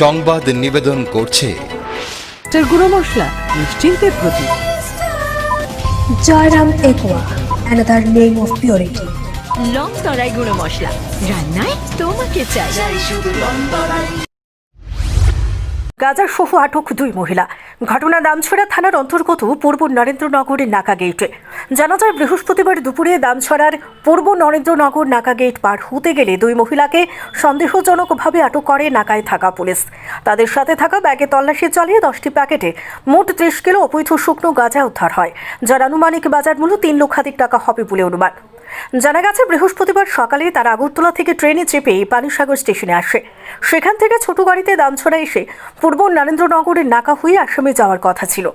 সংবাদ নিবেদন করছে। গুঁড়ো মশলা নিশ্চিন্তের প্রতীক Jayram aqua another name of purity long তরাই গুঁড়ো মশলা। রান্নায় তোমাকে চাই। গাজার সহ আটক দুই মহিলা। ঘটনা দামছড়া থানার অন্তর্গত পূর্ব নরেন্দ্রনগরের নাকা গেটে জানা যায়, বৃহস্পতিবার দুপুরে দামছড়ার পূর্ব নরেন্দ্রনগর নাকা গেট পার হতে গেলে দুই মহিলাকে সন্দেহজনকভাবে আটক করে নাকায় থাকা পুলিশ। তাদের সাথে থাকা ব্যাগে তল্লাশি চালিয়ে দশটি প্যাকেটে মোট ত্রিশ কিলো অবৈধ শুকনো গাঁজা উদ্ধার হয়, যার আনুমানিক বাজার মূল্য তিন লক্ষাধিক টাকা হবে বলে অনুমান। জানা গেছে, বৃহস্পতিবার সকালে তারা আগরতলা থেকে ট্রেনে চেপে পানিসাগর স্টেশনে আসে। সেখান থেকে ছোট গাড়িতে দামছড়া এসে পূর্ব নরেন্দ্রনগরের নাকা হয়ে আসামে যাওয়ার কথা ছিল।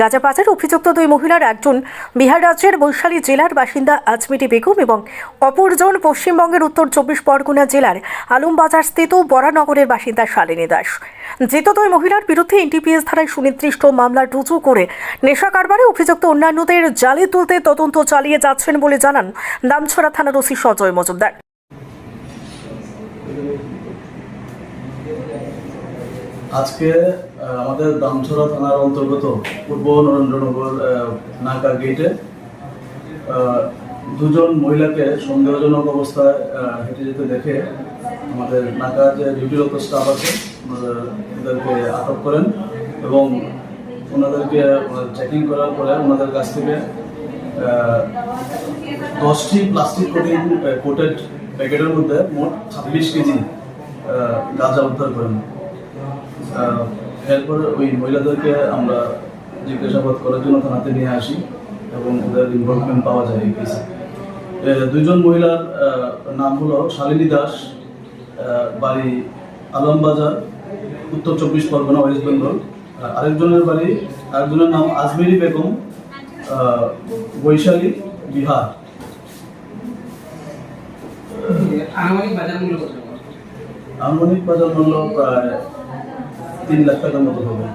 গাজা পাচার অভিযুক্ত দুই মহিলার একজন বিহার রাজ্যের বৈশালী জেলার বাসিন্দা আজমিটি বেগম এবং অপরজন পশ্চিমবঙ্গের উত্তর চব্বিশ পরগনা জেলার আলমবাজার স্থিত বরানগরের বাসিন্দা শালিনী দাস। ধৃত দুই মহিলার বিরুদ্ধে এনটিপিএস ধারায় সুনির্দিষ্ট মামলা রুজু করে নেশা কারবারে অভিযুক্ত অন্যান্যদের জালে তুলতে তদন্ত চালিয়ে যাচ্ছেন বলে জানান দামছড়া থানার ওসি সজয় মজুমদার। আজকে আমাদের দামছড়া থানার অন্তর্গত পূর্ব নরেন্দ্রনগর নাকা গেটে দুজন মহিলাকে সন্দেহজনক অবস্থায় হেঁটে যেতে দেখে আমাদের নাকার যে ডিউটিরত স্টাফ আছে ওনারা ওদেরকে আটক করেন এবং ওনাদেরকে চেকিং করার পরে ওনাদের কাছ থেকে দশটি প্লাস্টিক কোটিং কোটেড প্যাকেটের মধ্যে মোট ছাব্বিশ কেজি গাঁজা উদ্ধার করেন। এরপরে ওই মহিলাদেরকে আমরা জিজ্ঞাসাবাদ করার জন্য থানাতে নিয়ে আসি এবং ওদের ইনভলভমেন্ট পাওয়া যায় এই কেসে দুইজন মহিলার নাম হলো শালিনী দাস বাড়ি আলমবাজার উত্তর চব্বিশ পরগনা ওয়েস্ট বেঙ্গল। আরেকজনের বাড়ি আরেকজনের নাম আজমেরি বেগম বৈশালী বিহার। আনুমানিক বাজার মূল্য প্রায় তিন লাখ টাকার মতো হবে।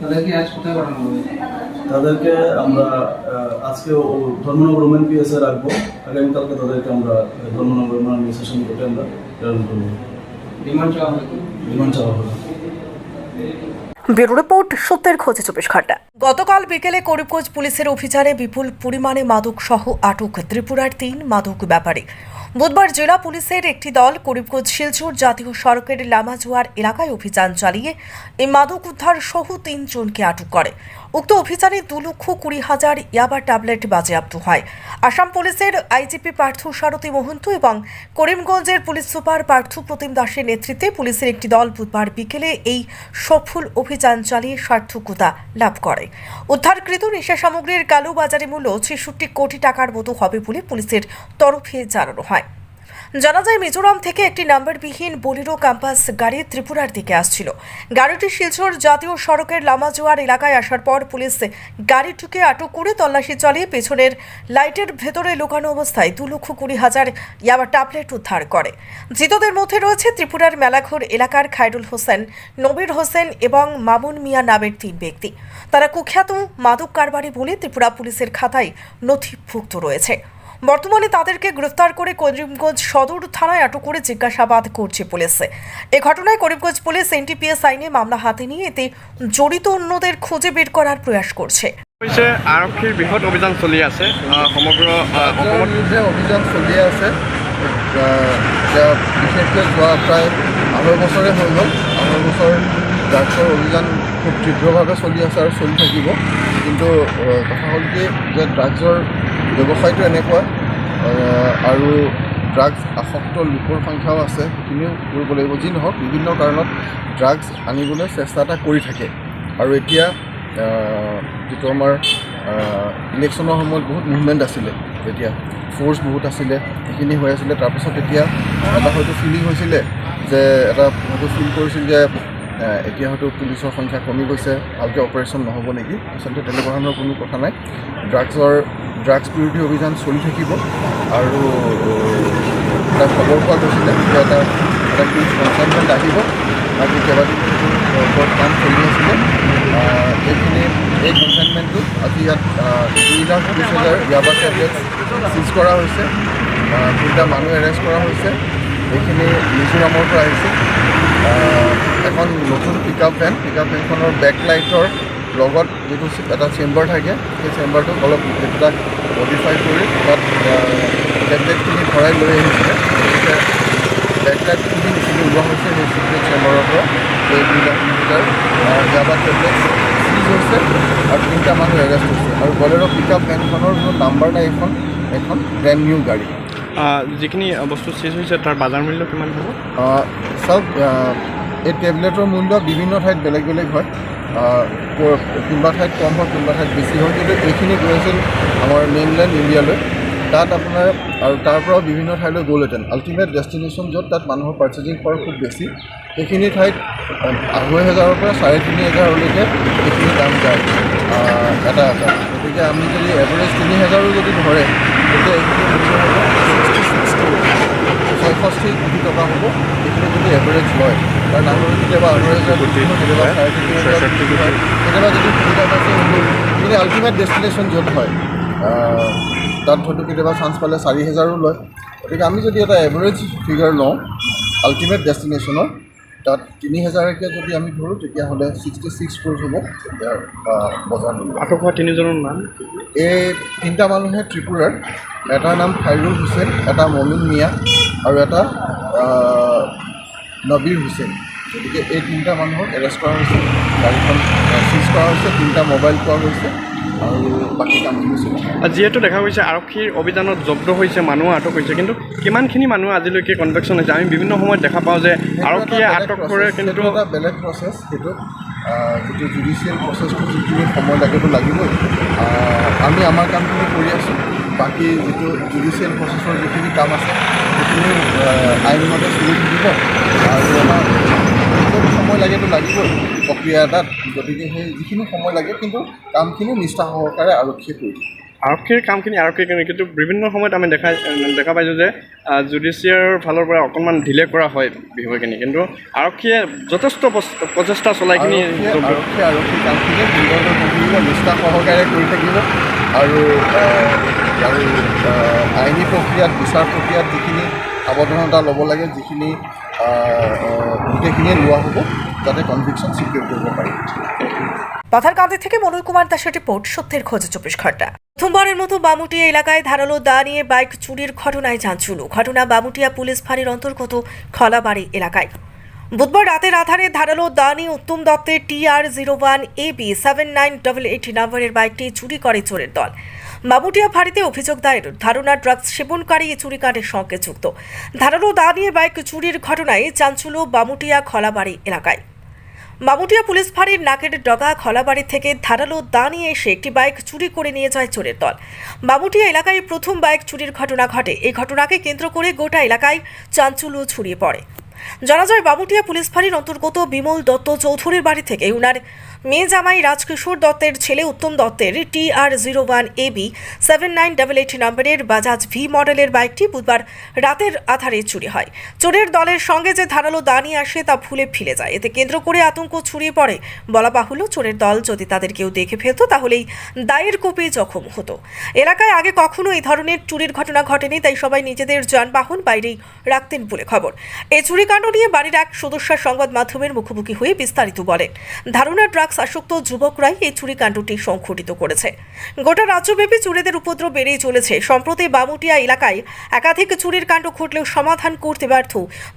তাদেরকে আজ কোথায় পাঠানো হবে? তাদেরকে আমরা আজকে ধর্মনগর ওমেন পিএসএ রাখব। আগামীকালকে তাদেরকে আমরা ধর্মনগর ওমেন সেশন কোর্টে আমরা প্রেরণ করব। ডিমান্ড চাওয়া রিপোর্ট, সত্যের খোঁজে চব্বিশ ঘণ্টা। গতকাল বিকেলে করিমগঞ্জ পুলিশের অভিযানে বিপুল পরিমাণে মাদক সহ আটক ত্রিপুরার তিন মাদক ব্যাপারী। বুধবার জেলা পুলিশের একটি দল করিমগঞ্জ শিলচর জাতীয় সড়কের লামাজুয়ার এলাকায় অভিযান চালিয়ে এই মাদক উদ্ধার সহ তিনজনকে আটক করে। উক্ত অভিযানে দু লক্ষ কুড়ি হাজার ইয়াবা ট্যাবলেট বাজেয়াপ্ত হয়। আসাম পুলিশের আইজিপি পার্থ সারথী মহন্ত এবং করিমগঞ্জের পুলিশ সুপার পার্থ প্রতিম দাসের নেতৃত্বে পুলিশের একটি দল বুধবার বিকেলে এই সফল অভিযান চালিয়ে সার্থকতা লাভ করে। উদ্ধারকৃত নেশা সামগ্রীর কালো বাজারে মূল্য ছেষট্টি কোটি টাকার মতো হবে বলে পুলিশের তরফে জানানো হয়। জানা যায় মিজোরাম থেকে একটি নাম্বারবিহীন বোলেরো ক্যাম্পাস গাড়ি ত্রিপুরার দিকে আসছিল। গাড়িটি শিলচর জাতীয় সড়কের লামাজোয়ার এলাকায় আসার পর পুলিশ গাড়িটিকে আটক করে তল্লাশি চালিয়ে পেছনের লাইটের ভেতরে লুকানো অবস্থায় দু লক্ষ কুড়ি হাজার ইয়াবা ট্যাবলেট উদ্ধার করে। ধৃতদের মধ্যে রয়েছে ত্রিপুরার মেলাঘর এলাকার খায়রুল হোসেন, নবীর হোসেন এবং মামুন মিয়া নামের তিন ব্যক্তি। তারা কুখ্যাত মাদক কারবারি বলে ত্রিপুরা পুলিশের খাতায় নথিভুক্ত রয়েছে। বর্তমানে তাদেরকে গ্রেফতার করে করিমগঞ্জ সদর থানায় আটক করে জিজ্ঞাসাবাদ করছে পুলিশ। এ ঘটনায় করিমগঞ্জ পুলিশ এনটিপিএস আইনে মামলা হাতে নিয়ে এতে জড়িত অন্যদের খুঁজে বের করার প্রয়াস করছে। হৈছে আৰক্ষীৰ বৃহৎ অভিযান চলি আছে। আহ, সমগ্ৰ অসমত বিৰুদ্ধে অভিযান চলি আছে। বিশেষকৈ যোৱা প্ৰায় আঢ়ৈ বছৰে হৈ গ'ল। আঢ়ৈ বছৰ ড্ৰাগছৰ অভিযান খুব তীব্ৰভাৱে চলি আছে আৰু চলি থাকিব। কিন্তু কথা হ'ল কি যে ড্ৰাগছৰ ব্যৱসায়টো এনেকুৱা আৰু ড্ৰাগছ আসক্ত লোকৰ সংখ্যাও আছে, সেইখিনিও কৰিব লাগিব। যি নহওক, বিভিন্ন কাৰণত ড্ৰাগছ আনিবলৈ চেষ্টা এটা কৰি থাকে। আৰু এতিয়া যিটো আমাৰ ইলেকশ্যনৰ সময়ত বহুত মুভমেণ্ট আছিলে। তেতিয়া ফ'ৰ্চ বহুত আছিলে, সেইখিনি হৈ আছিলে। তাৰপাছত এতিয়া এটা হয়তো ফিলিং হৈছিলে যে, এটা হয়তো ফিল কৰিছিল যে এতিয়া হয়তো পুলিচৰ সংখ্যা কমি গৈছে ভালকৈ অপাৰেশ্যন নহ'ব নেকি? আচলতে তেনেকুৱা ধৰণৰ কোনো কথা নাই। ড্ৰাগছৰ ড্ৰাগছ বিৰোধী অভিযান চলি থাকিব আৰু এটা খবৰ পোৱা গৈছিলে যে এটা এটা পুলিচ কনচাইনমেণ্ট আহিব। আজি কেইবাদিনো কাম চলি আছিলে। এইখিনি এই কনচাইনমেণ্টটোত আজি ইয়াত দুই লাখ বিছ হাজাৰ ইয়াবা টেবলেট চিজ কৰা হৈছে। তিনিটা মানুহ এৰেষ্ট কৰা হৈছে। এইখিনি মিজোৰামৰ পৰা আহিছে। আহ, এখন নতুন pick up van pick up ভেনখনৰ back লাইটৰ লগত যিটো এটা চেম্বাৰ থাকে সেই চেম্বাৰটোক অলপ এইবিলাক মডিফাই কৰি তাত টেবলেটখিনি ভৰাই লৈ আহিছিলে গতিকে বেক লাইটখিনি যিখিনি ওলোৱা হৈছে সেই চিক্ৰেট চেম্বাৰৰ পৰা এই দুই লিটাৰ ইয়াবা টেবলেট চিজ হৈছে আৰু তিনিটা মানুহ এৰেষ্ট হৈছে। আৰু বলেৰ' পিক আপ ভেনখনৰ কোনো নাম্বাৰ নাই এইখন এখন ব্ৰেণ্ড নিউ গাড়ী। যিখিনি বস্তু চিজ হৈছে তাৰ বজাৰ মূল্য কিমান হ'ব? চাওক এই টেবলেটৰ মূল্য বিভিন্ন ঠাইত বেলেগ বেলেগ হয়। কোনোবা ঠাইত কম হয়, কোনোবা ঠাইত বেছি হয়। কিন্তু এইখিনি গৈ আছিল আমাৰ মেইনলেণ্ড ইণ্ডিয়ালৈ তাত আপোনাৰ, আৰু তাৰ পৰাও বিভিন্ন ঠাইলৈ গ'লহেঁতেন। আল্টিমেট ডেষ্টিনেশ্যন য'ত তাত মানুহৰ পাৰ্চেজিং পাৱাৰ খুব বেছি। সেইখিনি ঠাইত আঢ়ৈ হেজাৰৰ পৰা চাৰে তিনি হেজাৰলৈকে এইখিনি দাম যায়। এটা এটা। গতিকে আমি যদি এভাৰেজ তিনি হেজাৰো যদি ধৰে তেতিয়া এইখিনি মূল্য হ'ব ছিক্সটি ছিক্স টু ছয়ষষ্ঠি হলো এখানে এইখিনি যদি এভাৰেজ লয় কাৰণ কেতিয়াবা হয়, কেতিয়াবা চাৰে তিনি হাজাৰ কেতিয়াবা যদি সুবিধা পাইছে কিন্তু কিন্তু আল্টিমেট ডেষ্টিনেশ্যন য'ত হয় তাত হয়তো কেতিয়াবা চান্স পালে চাৰি হেজাৰো লয়। গতিকে আমি যদি এটা এভাৰেজ ফিগাৰ লওঁ আল্টিমেট ডেষ্টিনেশ্যনৰ তাত তিনি হেজাৰকৈ যদি আমি ধৰোঁ তেতিয়াহ'লে ছিক্সটি ছিক্স ক্ৰ'জ হ'ব ইয়াৰ বজাৰ মূল্য। আটক হোৱা তিনিজনৰ নাম? এই তিনিটা মানুহে ত্ৰিপুৰাৰ এটাৰ নাম খাইৰুল হুছেইন এটা মমিন মিয়া আৰু এটা নবীৰ হুছেইন। গতিকে এই তিনিটা মানুহক এৰেষ্ট কৰা হৈছে গাড়ীখন চিজ কৰা হৈছে তিনিটা মোবাইল পোৱা গৈছে আৰু বাকী কামখিনি আছে। যিহেতু দেখা গৈছে আৰক্ষীৰ অভিযানত জব্দ হৈছে মানুহ আটক হৈছে। কিন্তু কিমানখিনি মানুহ আজিলৈকে কনভেকশ্যন হৈছে? আমি বিভিন্ন সময়ত দেখা পাওঁ যে আৰক্ষীয়ে আটক কৰে কিন্তু এটা বেলেগ প্ৰচেছ সেইটো যিটো জুডিচিয়েল প্ৰচেছটো যিখিনি সময় লাগেতো লাগিবই। আমি আমাৰ কামখিনি কৰি আছোঁ। বাকী যিটো জুডিচিয়েল প্ৰচেছৰ যিখিনি কাম আছে সেইখিনি আইনমতে চলি থাকিব। আৰু আমাৰ য'ত সময় লাগেতো লাগিবই প্ৰক্ৰিয়া এটাত। গতিকে সেই যিখিনি সময় লাগে কিন্তু কামখিনি নিষ্ঠা সহকাৰে আৰক্ষীয়ে কৰি দিয়ে। আৰক্ষীৰ কামখিনি আৰক্ষীৰ কাৰণে কিন্তু বিভিন্ন সময়ত আমি দেখা দেখা পাইছোঁ যে জুডিচিয়াৰ ফালৰ পৰা অকণমান ঢিলে কৰা হয় বিষয়খিনি। কিন্তু আৰক্ষীয়ে যথেষ্ট প্ৰচ- প্ৰচেষ্টা চলাই কিনি আৰক্ষী কামখিনি নিষ্ঠা সহকাৰে কৰি থাকিব। আৰু আৰু আইনী প্ৰক্ৰিয়াত বিচাৰ প্ৰক্ৰিয়াত যিখিনি সাৱধানতা ল'ব লাগে যিখিনি গোটেইখিনিয়ে লোৱা হ'ব, যাতে কনভিকশ্যন ছিকিউৰ কৰিব পাৰি। পাথারকান্দি থেকে মনোজ কুমার দাসের রিপোর্ট, সত্যের খোঁজে, চব্বিশ ঘণ্টা। প্রথমবারের মতো বামুটিয়া এলাকায় ধারালো দা নিয়ে বাইক চুরির ঘটনায় যান ঘটনা বামুটিয়া পুলিশ ফাঁড়ির অন্তর্গত খলাবাড়ি এলাকায়। বুধবার রাতের আধারে ধারালো দা নিয়ে উত্তম দত্তের T R zero one A B seven nine double eight নম্বরের বাইকটি চুরি করে চোরের দল। বামুটিয়া ফাঁড়িতে অভিযোগ দায়ের। ধারণা, ড্রাগস সেবনকারী এই চুরিকাণ্ডের সঙ্গে যুক্ত। ধারালো দা নিয়ে বাইক চুরির ঘটনায় চাঞ্চল্য বামুটিয়া খলাবাড়ি এলাকায়। মামুটিয়া পুলিশ ফাঁড়ির নাকের ডগা খলাবাড়ি থেকে ধারালো দা নিয়ে এসে একটি বাইক চুরি করে নিয়ে যায় চোরের দল। মামুটিয়া এলাকায় প্রথম বাইক চুরির ঘটনা ঘটে। এই ঘটনাকে কেন্দ্র করে গোটা এলাকায় চাঞ্চল্য ছড়িয়ে পড়ে। জানা যায় বাবুটিয়া পুলিশ ফাঁড়ির অন্তর্গত বিমল দত্ত চৌধুরীর বাড়ি থেকে উনার মেয়ে জামাই রাজকিশোর দত্তের ছেলে উত্তম দত্তের T R zero one A B seven nine double eight নম্বরের বাজাজ ভি মডেলের বাইকটি বুধবার রাতের আধারে চুরি হয়। চোরের দলের সঙ্গে যে ধারালো দা নিয়ে আসে তা ভুলে ফিলে যায়। এতে কেন্দ্র করে আতঙ্ক ছড়িয়ে পড়ে। বলা বাহুল্য, চোরের দল যদি তাদের কেউ দেখে ফেলত, তাহলেই দায়ের কোপে জখম হতো। এলাকায় আগে কখনো এই ধরনের চুরির ঘটনা ঘটেনি, তাই সবাই নিজেদের যানবাহন বাইরেই রাখতেন বলে খবর। এই চুরিকাণ্ড নিয়ে বাড়ির এক সদস্য সংবাদ মাধ্যমের মুখোমুখি হয়ে বিস্তারিত বলেন। ধারণা, ড্রাগস আসক্ত যুবকরাই এই চুরিকাণ্ডটি সংঘটিত করেছে। গোটা রাজ্যব্যাপী চুরিদের উপদ্রব বেড়েই চলেছে। সম্প্রতি বামুটিয়া এলাকায় একাধিক চুরির কাণ্ড ঘটলেও সমাধান করতে ব্যর্থ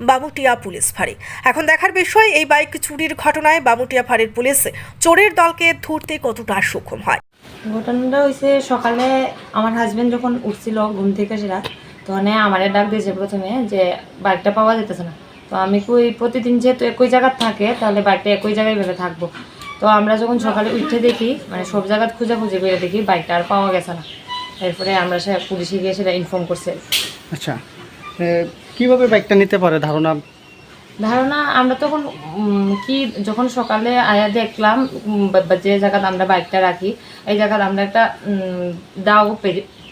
বামুটিয়া পুলিশ ফাঁড়ি। এখন দেখার বিষয়, এই বাইক চুরির ঘটনায় বামুটিয়া ফাঁড়ির পুলিশ চোরের দলকে ধরতে কতটা সক্ষম হয়? ঘটনাটা হয়েছে সকালে আমার হাজব্যান্ড যখন উঠছিল ঘুম থেকে সেটা তখন আমার ডাক দিয়েছে প্রথমে যে, বাইকটা পাওয়া যেতেছে না। তো আমি কই, প্রতিদিন যেহেতু একই জায়গায় থাকে, তাহলে বাইকটা একই জায়গায় ভেবে থাকব। তো আমরা যখন সকালে উঠে দেখি মানে সব জায়গায় খুঁজাখুঁজি করে দেখি বাইকটা আর পাওয়া গেছে না। এরপরে আমরা সে পুলিশে গিয়ে সেটা ইনফর্ম করছে। আচ্ছা। কীভাবে বাইকটা নিতে পারে? ধারণা? ধারণা আমরা তখন কি যখন সকালে আয়া দেখলাম যে জায়গাতে আমরা বাইকটা রাখি এই জায়গাতে আমরা একটা দাও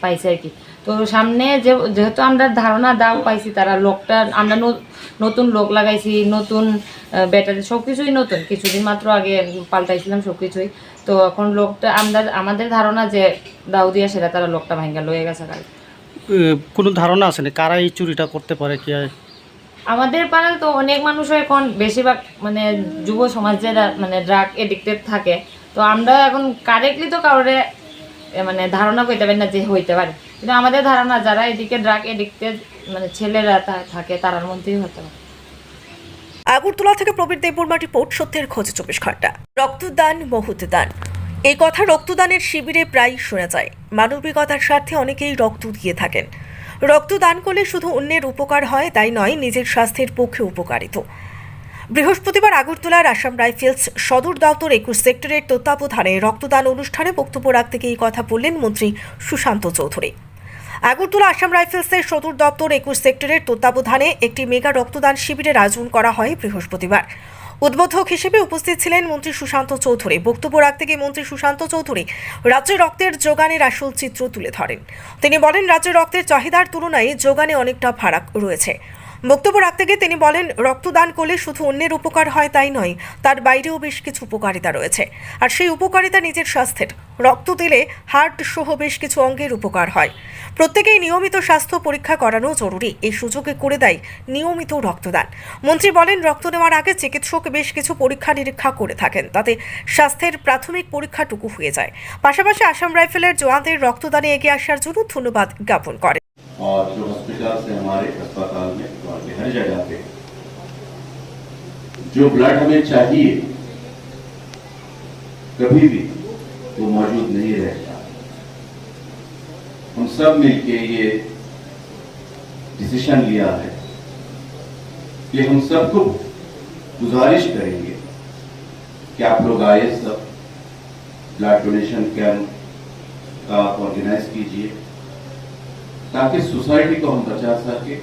পাইছি আর কি। তো সামনে যে যেহেতু আমরা ধারণা দাও পাইছি তারা লোকটা আমরা নতুন লোক লাগাইছি নতুন ব্যাটারি সব কিছুই নতুন। কিছুদিন মাত্র আগে পাল্টাইছিলাম সব কিছুই তো এখন লোকটা আমরা আমাদের ধারণা যে দাও দিয়া সেটা তারা লোকটা ভাঙ্গা লয়ে গেছে এ, কোনো ধারণা আছে না? কারা এই চুরিটা করতে পারে কি আর? আমাদের পাড়ায় তো অনেক মানুষ এখন বেশিরভাগ মানে যুব সমাজে মানে ড্রাগ এডিক্টেড থাকে। তো আমরা এখন কারেক্টলি তো কারোরে মানে ধারণা করতে পারি না যে হইতে পারে। কিন্তু আমাদের ধারণা, যারা এদিকে ড্রাগ এডিক্টেড মানে ছেলেরা থাকে, তারার মধ্যেই হতে পারে। আগরতলা থেকে প্রবীর দেববর্মা রিপোর্ট, সত্যের খোঁজে চব্বিশ ঘণ্টা। রক্তদান মহৎ দান এই কথা রক্তদানের শিবিরে প্রায় শোনা যায়। মানবিকতার স্বার্থে অনেকেই রক্ত দিয়ে থাকেন। রক্তদান করলে শুধু অন্যের উপকার হয়, তাই নয়, নিজের স্বাস্থ্যের পক্ষে উপকারিত। বৃহস্পতিবার আগরতলার আসাম রাইফেলস সদর দপ্তর একুশ সেক্টরের তত্ত্বাবধানে রক্তদান অনুষ্ঠানে বক্তব্য রাখতে গিয়ে এই কথা বললেন মন্ত্রী সুশান্ত চৌধুরী। আগরতলা আসাম রাইফেলসের সদর দপ্তর একুশ সেক্টরের তত্ত্বাবধানে একটি মেগা রক্তদান শিবিরের আয়োজন করা হয় বৃহস্পতিবার। উদ্বোধক হিসেবে উপস্থিত ছিলেন মন্ত্রী সুশান্ত চৌধুরী। বক্তব্য রাখতে গিয়ে মন্ত্রী সুশান্ত চৌধুরী রাজ্যে রক্তের যোগানের আসল চিত্র তুলে ধরেন। তিনি বলেন, রাজ্যে রক্তের চাহিদার তুলনায় যোগানে অনেকটা ফারাক রয়েছে। বক্তব্য রাখতে গিয়ে তিনি বলেন, রক্তদান করলে শুধু অন্যের উপকার হয় তাই নয়, তার বাইরেও বেশ কিছু উপকারিতা রয়েছে। আর সেই উপকারিতা নিজের স্বাস্থ্যের রক্ত দিলে হার্ট সহ বেশ কিছু অঙ্গের উপকার হয় প্রত্যেকেই নিয়মিত স্বাস্থ্য পরীক্ষা করানো জরুরি এই সুযোগে করে দেয় নিয়মিত রক্তদান মন্ত্রী বলেন রক্ত নেওয়ার আগে চিকিৎসক বেশ কিছু পরীক্ষা নিরীক্ষা করে থাকেন তাতে স্বাস্থ্যের প্রাথমিক পরীক্ষাটুকু হয়ে যায় পাশাপাশি আসাম রাইফেলের জওয়ানদের রক্তদানে এগিয়ে আসার জন্য ধন্যবাদ জ্ঞাপন করেন और जो हॉस्पिटल से हमारे अस्पताल में और भी हर जगह पे जो ब्लड हमें चाहिए कभी भी वो मौजूद नहीं रहता हम सब मिलके ये डिसीशन लिया है कि हम सबको गुजारिश करेंगे कि आप लोग आए सब ब्लड डोनेशन कैंप का आप ऑर्गेनाइज कीजिए, ताकि सोसाइटी को हम बचा सके।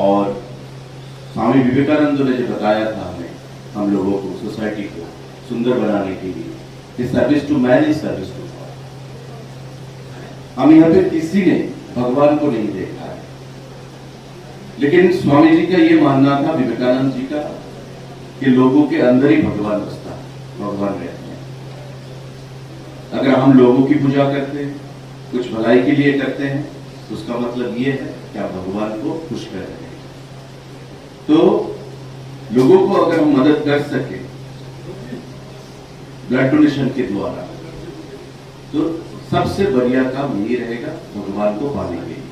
और स्वामी विवेकानंद ने जो बताया था हमें, हम लोगों को सोसाइटी को सुंदर बनाने के लिए। कि service to man is service to God हम यहाँ पे किसी ने भगवान को नहीं देखा है। लेकिन स्वामी जी का ये मानना था, विवेकानंद जी का, कि लोगों के अंदर ही भगवान बसता भगवान रहते हैं। अगर हम लोगों की पूजा करते हैं, कुछ भलाई के लिए करते हैं तो उसका मतलब ये है कि आप भगवान को खुश कर रहे हैं। तो लोगों को अगर हम मदद कर सके ब्लड डोनेशन के द्वारा तो सबसे बढ़िया काम यही रहेगा भगवान को पाने के लिए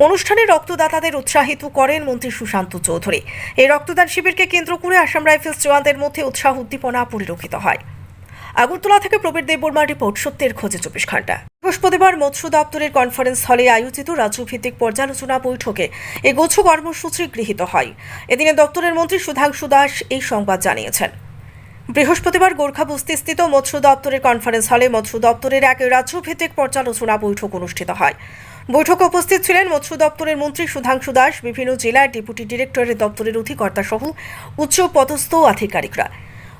অনুষ্ঠানে রক্তদাতাদের উৎসাহিত করেন মন্ত্রী সুশান্ত চৌধুরী এই রক্তদান শিবিরকে কেন্দ্র করে আসাম রাইফেলস জওয়ানদের মধ্যে উৎসাহ উদ্দীপনা পরিলক্ষিত হয় আগরতলা থেকে প্রবীর দেববর্মার রিপোর্ট সত্যের খোঁজে চব্বিশ ঘন্টা বৃহস্পতিবার মৎস্য দপ্তরের কনফারেন্স হলে আয়োজিত রাজ্যভিত্তিক পর্যালোচনা বৈঠকে এই গোছ কর্মসূচি গৃহীত হয় এদিনে দপ্তরের মন্ত্রী সুধাংশু দাস এই সংবাদ জানিয়েছেন বৃহস্পতিবার গোর্খা বস্তিস্থিত মৎস্য দপ্তরের কনফারেন্স হলে মৎস্য দপ্তরের এক রাজ্যভিত্তিক পর্যালোচনা বৈঠক অনুষ্ঠিত হয়। বৈঠকে উপস্থিত ছিলেন মৎস্য দপ্তরের মন্ত্রী সুধাংশু দাস, বিভিন্ন জেলার ডেপুটি ডিরেক্টরের দপ্তরের অধিকর্তা সহ উচ্চ পদস্থ আধিকারিকরা।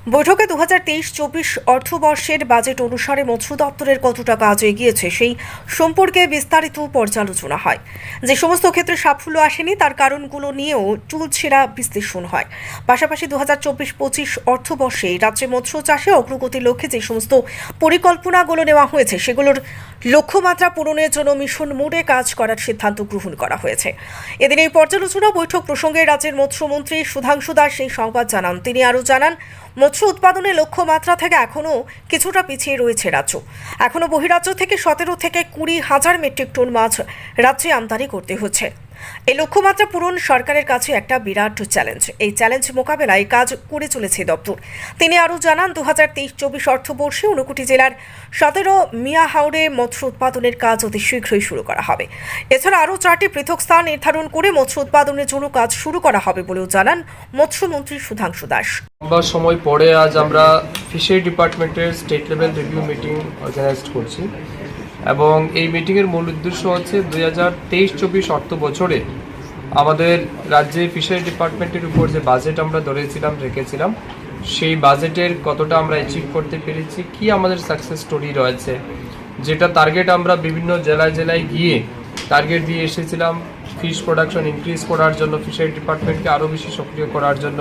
বৈঠকে দু হাজার তেইশ চব্বিশ অর্থবর্ষের বাজেট অনুসারে মৎস্য দপ্তরের কতটা কাজ এগিয়েছে সেই সম্পর্কে বিস্তারিত পর্যালোচনা হয়। যে সমস্ত ক্ষেত্রে সাফল্য আসেনি, তার কারণগুলো নিয়েও চুলছেরা বিশ্লেষণ হয়। পাশাপাশি দু হাজার চব্বিশ পঁচিশ অর্থবর্ষে রাজ্যে মৎস্য চাষে অগ্রগতির লক্ষ্যে যে সমস্ত পরিকল্পনাগুলো নেওয়া হয়েছে, সেগুলোর লক্ষ্যমাত্রা পূরণের জন্য মিশন মোডে কাজ করার সিদ্ধান্ত গ্রহণ করা হয়েছে। এদিন এই পর্যালোচনা বৈঠক প্রসঙ্গে রাজ্যের মৎস্যমন্ত্রী সুধাংশু দাস এই সংবাদ জানান। তিনি আরও জানান মৎস্য উৎপাদনের লক্ষ্যমাত্রা থেকে এখনও কিছুটা পিছিয়ে রয়েছে রাজ্য। এখনও বহিরাজ্য থেকে সতেরো থেকে কুড়ি হাজার মেট্রিক টন মাছ রাজ্যে আমদানি করতে হচ্ছে। এই লক্ষ্যমাত্রা পূরণ সরকারের কাছে একটা বিরাট চ্যালেঞ্জ এই চ্যালেঞ্জ মোকাবেলায় কাজ করে চলেছে দপ্তর। তিনি আরও জানান দু হাজার তেইশ চব্বিশ অর্থবর্ষে ঊনকোটি জেলার সতেরো মিয়া হাওড়ে মৎস্য উৎপাদনের কাজ অতি শীঘ্রই শুরু করা হবে। এছাড়া আরও চারটি পৃথক স্থান নির্ধারণ করে মৎস্য উৎপাদনের জন্য কাজ শুরু করা হবে বলেও জানান মৎস্যমন্ত্রী সুধাংশু দাস। লম্বা সময় পরে আজ আমরা ফিশারি ডিপার্টমেন্টের state level review meeting organise করছি। এবং এই মিটিংয়ের মূল উদ্দেশ্য হচ্ছে দুই হাজার তেইশ চব্বিশ অর্থ বছরে আমাদের রাজ্যে ফিশারি ডিপার্টমেন্টের উপর যে বাজেট আমরা ধরেছিলাম, রেখেছিলাম, সেই বাজেটের কতটা আমরা অ্যাচিভ করতে পেরেছি, কি আমাদের সাকসেস স্টোরি রয়েছে, যেটা টার্গেট আমরা বিভিন্ন জেলায় জেলায় গিয়ে টার্গেট দিয়ে এসেছিলাম ফিশ প্রোডাকশন ইনক্রিজ করার জন্য ফিশারি ডিপার্টমেন্টকে আরও বেশি সক্রিয় করার জন্য,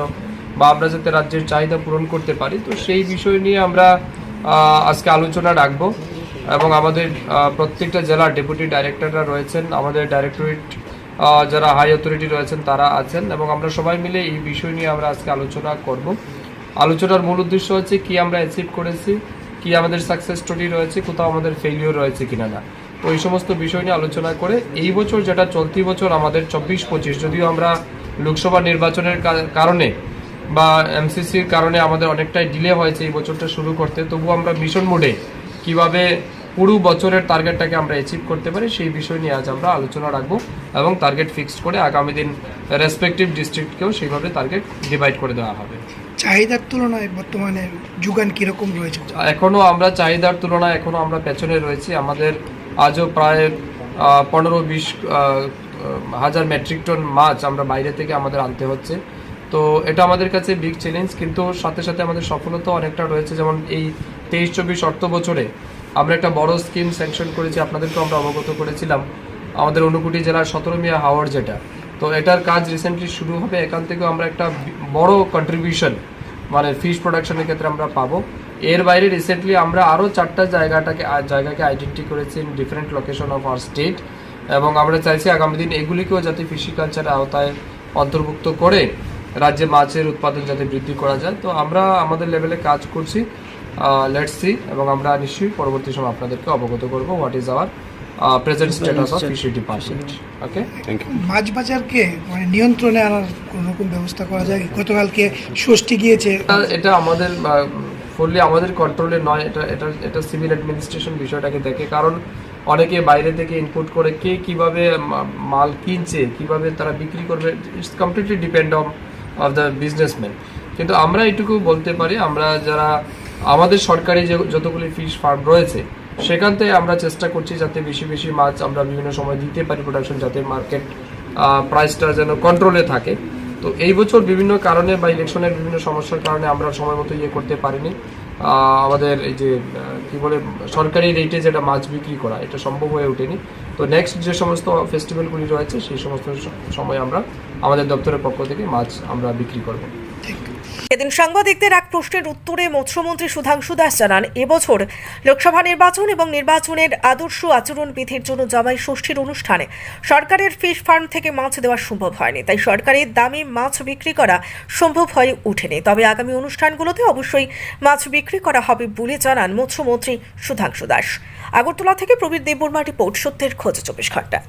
বা আমরা যাতে রাজ্যের চাহিদা পূরণ করতে পারি, তো সেই বিষয় নিয়ে আমরা আজকে আলোচনা রাখব। এবং আমাদের প্রত্যেকটা জেলার ডেপুটি ডাইরেক্টররা রয়েছেন। আমাদের ডাইরেক্টরেট যারা হাই অথরিটি রয়েছেন, তারা আছেন এবং আমরা সবাই মিলে এই বিষয় নিয়ে আমরা আজকে আলোচনা করব। আলোচনার মূল উদ্দেশ্য হচ্ছে কি আমরা অ্যাচিভ করেছি, কি আমাদের সাকসেস স্টোরি রয়েছে, কোথাও আমাদের ফেলিওর রয়েছে কিনা না। তো এই সমস্ত বিষয় নিয়ে আলোচনা করে এই বছর যেটা চলতি বছর আমাদের চব্বিশ পঁচিশ, যদিও আমরা লোকসভা নির্বাচনের কারণে বা এমসিসির কারণে আমাদের অনেকটাই ডিলে হয়েছে এই বছরটা শুরু করতে তবু আমরা মিশন মোডে কীভাবে পুরো বছরের টার্গেটটাকে আমরা অ্যাচিভ করতে পারি সেই বিষয় নিয়ে আজ আমরা আলোচনা রাখব এবং টার্গেট ফিক্সড করে আগামী দিন রেসপেক্টিভ ডিস্ট্রিক্টকেও সেইভাবে টার্গেট ডিভাইড করে দেওয়া হবে। চাহিদার তুলনায় বর্তমানে যোগান কীরকম রয়েছে? এখনও আমরা চাহিদার তুলনায় এখনও আমরা পেছনে রয়েছি। আমাদের আজও প্রায় পনেরো বিশ হাজার মেট্রিক টন মাছ আমরা বাইরে থেকে আমাদের আনতে হচ্ছে। তো এটা আমাদের কাছে বিগ চ্যালেঞ্জ কিন্তু সাথে সাথে আমাদের সফলতা অনেকটা রয়েছে। যেমন এই তেইশ চব্বিশ অর্থ বছরে আমরা একটা বড় স্কিম স্যাংশন করেছি, আপনাদেরকেও আমরা অবগত করেছিলাম। আমাদের অনুকুটি জেলার সতেরো মিয়া হাওয়ার যেটা। তো এটার কাজ রিসেন্টলি শুরু হবে, এখান থেকেও আমরা একটা বড় কন্ট্রিবিউশন মানে ফিশ প্রোডাকশনের ক্ষেত্রে আমরা পাবো। এর বাইরে রিসেন্টলি আমরা আরও চারটা জায়গাটাকে জায়গাকে আইডেন্টি করেছি in different location of our state এবং আমরা চাইছি আগামী দিন এগুলিকেও যাতে ফিশিকালচারের আওতায় অন্তর্ভুক্ত করে, রাজ্যে মাছের উৎপাদন যাতে বৃদ্ধি করা যায়। তো আমরা আমাদের লেভেলে কাজ করছি। লেটস সি এবং আমরা নিশ্চয়ই পরবর্তী সময় আপনাদেরকে অবগত করব what is our present status of fishery department okay thank you মাছ বাজারকে মানে নিয়ন্ত্রণে আনার কোনো রকম ব্যবস্থা করা যায়? গতকালকে ষষ্ঠী গিয়েছে। এটা- এটা আমাদের ফুললি আমাদের কন্ট্রোলে নয় এটা এটা এটা সিভিল অ্যাডমিনিস্ট্রেশন বিষয়টাকে দেখে কারণ অনেকে বাইরে থেকে ইনপুট করে কে কীভাবে মাল কিনছে কীভাবে তারা বিক্রি করবে it's completely depend on of the businessman কিন্তু আমরা এটুকু বলতে পারি আমরা যারা আমাদের সরকারি যে যতগুলি ফিশ ফার্ম রয়েছে সেখান থেকে আমরা চেষ্টা করছি যাতে বেশি বেশি মাছ আমরা বিভিন্ন সময় দিতে পারি প্রোডাকশন যাতে মার্কেট প্রাইসটা যেন কন্ট্রোলে থাকে। তো এই বছর বিভিন্ন কারণে বা ইলেকশনের বিভিন্ন সমস্যার কারণে আমরা সময় মতো ইয়ে করতে পারিনি। আমাদের এই যে কি বলে, সরকারি রেটে যেটা মাছ বিক্রি করা, এটা সম্ভব হয়ে ওঠেনি। তো নেক্সট যে সমস্ত ফেস্টিভ্যালগুলি রয়েছে, সেই সমস্ত সময় আমরা আমাদের দপ্তরের পক্ষ থেকে মাছ আমরা বিক্রি করব। এদিন সাংবাদিকদের এক প্রশ্নের উত্তরে মৎস্যমন্ত্রী সুধাংশু দাস জানান, এবছর লোকসভা নির্বাচন এবং নির্বাচনের আদর্শ আচরণ বিধির জন্য জামাই ষষ্ঠীর অনুষ্ঠানে সরকারের ফিশ ফার্ম থেকে মাছ দেওয়া সম্ভব হয়নি। তাই সরকারি দামে মাছ বিক্রি করা সম্ভব হয়ে ওঠেনি। তবে আগামী অনুষ্ঠানগুলোতে অবশ্যই মাছ বিক্রি করা হবে বলে জানান মৎস্যমন্ত্রী সুধাংশু দাস। আগরতলা থেকে প্রবীর দেববর্মা রিপোর্ট, সত্যের খোঁজে চব্বিশ ঘণ্টা।